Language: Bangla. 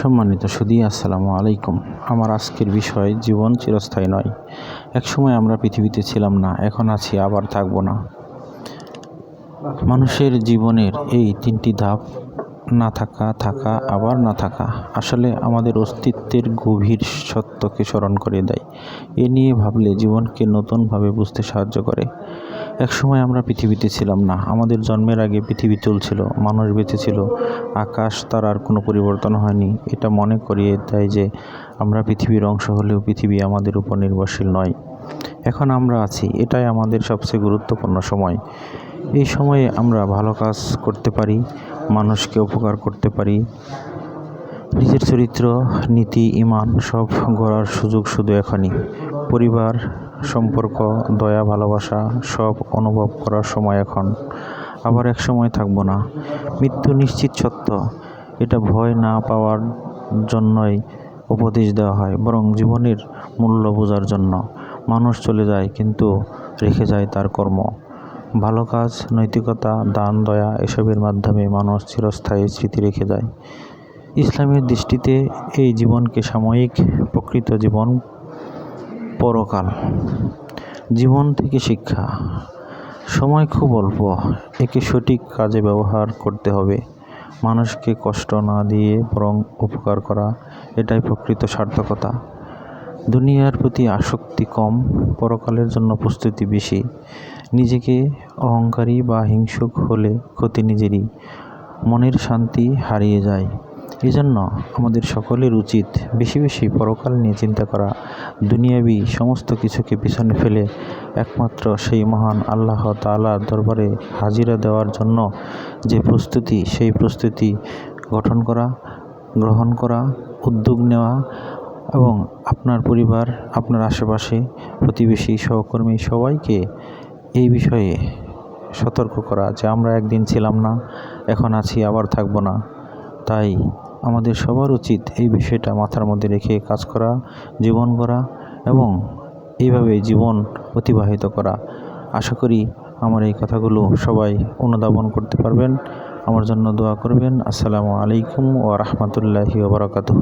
সম্মানিত সুদী, আসসালামু আলাইকুম। আমার আজকের বিষয় জীবন চিরস্থায়ী নয়। একসময় আমরা পৃথিবীতে ছিলাম না, এখন আছি, আবার থাকব না। মানুষের জীবনের এই তিনটি ধাপ, না থাকা থাকা, আবার না থাকা, আসলে আমাদের অস্তিত্বের গভীর সত্যকে স্মরণ করে দেয়। এ নিয়ে ভাবলে জীবনকে নতুনভাবে বুঝতে সাহায্য করে। একসময় আমরা পৃথিবীতে ছিলাম না। আমাদের জন্মের আগে পৃথিবী চলছিল, মানুষ বেঁচে ছিল, আকাশ, তার আর কোনো পরিবর্তন হয়নি। এটা মনে করিয়ে দেয় যে আমরা পৃথিবীর অংশ হলেও পৃথিবী আমাদের উপর নির্ভরশীল নয়। এখন আমরা আছি, এটাই আমাদের সবচেয়ে গুরুত্বপূর্ণ সময়। এই সময়ে আমরা ভালো কাজ করতে পারি, মানুষকে উপকার করতে পারি। নিজের চরিত্র, নীতি, ইমান সব গড়ার সুযোগ শুধু এখনই। পরিবার সম্পর্ক, দয়া, ভালোবাসা সব অনুভব করার সময় এখন। আবার এক সময় থাকব না। মৃত্যু নিশ্চিত সত্য। এটা ভয় না পাওয়ার জন্যই উপদেশ দেওয়া হয়, বরং জীবনের মূল্য বোঝার জন্য। মানুষ চলে যায়, কিন্তু রেখে যায় তার কর্ম। ভালো কাজ, নৈতিকতা, দান, দয়া এসবের মাধ্যমে মানুষ চিরস্থায়ী স্মৃতি রেখে যায়। ইসলামের দৃষ্টিতে এই জীবনকে সাময়িক প্রকৃত জীবন পরকাল, জীবন থেকে শিক্ষা। সময় খুব অল্প, একে সঠিক কাজে ব্যবহার করতে হবে। মানুষকে কষ্ট না দিয়ে বরং উপকার করা, এটাই প্রকৃত সার্থকতা। দুনিয়ার প্রতি আসক্তি কম, পরকালের জন্য প্রস্তুতি বেশি। নিজেকে অহংকারী বা হিংসুক হলে ক্ষতি নিজেরই। মনের শান্তি হারিয়ে যায়। এজন্য আমাদের সকলের উচিত বেশি বেশি পরকাল নিয়ে চিন্তা করা, দুনিয়াবি সমস্ত কিছুকে পিছনে ফেলে একমাত্র সেই মহান আল্লাহ তাআলার দরবারে হাজিরা দেওয়ার জন্য যে প্রস্তুতি, সেই প্রস্তুতি গঠন করা, গ্রহণ করা, উদ্যোগ নেওয়া এবং আপনার পরিবার, আপনার আশেপাশে প্রতিবেশী, সহকর্মী সবাইকে এই বিষয়ে সতর্ক করা যে আমরা একদিন ছিলাম না, এখন আছি, আবার থাকব না। তাই আমাদের সবার উচিত এই বিষয়টা মাথার মধ্যে রেখে কাজ করা, জীবন করা এবং এইভাবে জীবন অতিবাহিত করা। আশা করি আমার এই কথাগুলো সবাই অনুধাবন করতে পারবেন। আমার জন্য দোয়া করবেন। আসসালামু আলাইকুম ও রহমতুল্লাহি ওবরাকাতহ